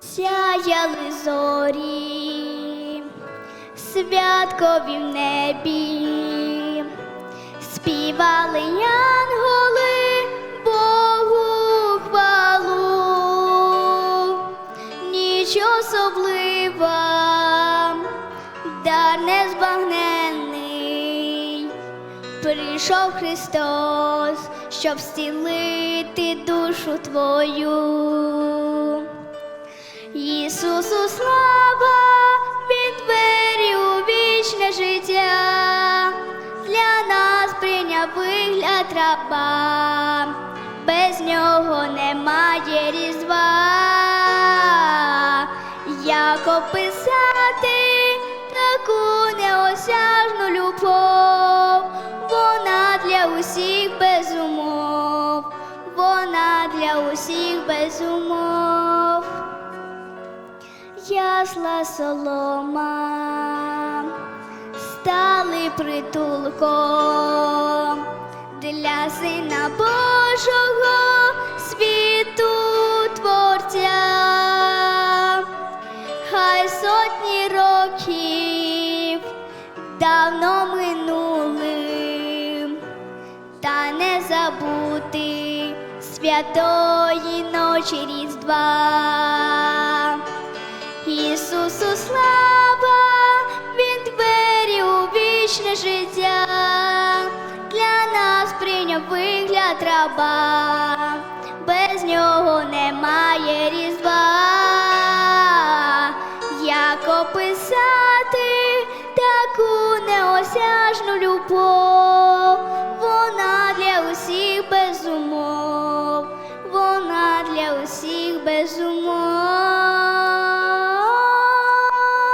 сяяли зорі, святкові в небі, співали янголи Богу хвалу, ніч особлива, дар незбагненний, прийшов Христос, щоб зцілити душу твою. Ісусу слава, Він двері у вічне життя, для нас прийняв вигляд раба, без нього немає різдва. Як описати таку неосяжну любов, вона для усіх без умов, вона для усіх без умов ясла солома стали притулком для сина Божого світу творця, хай сотні років давно минули, та не забути святої ночі Різдва. Нас вигляд раба, без нього немає різдва. Як описати таку неосяжну любов, вона для усіх без умов, вона для усіх без умов.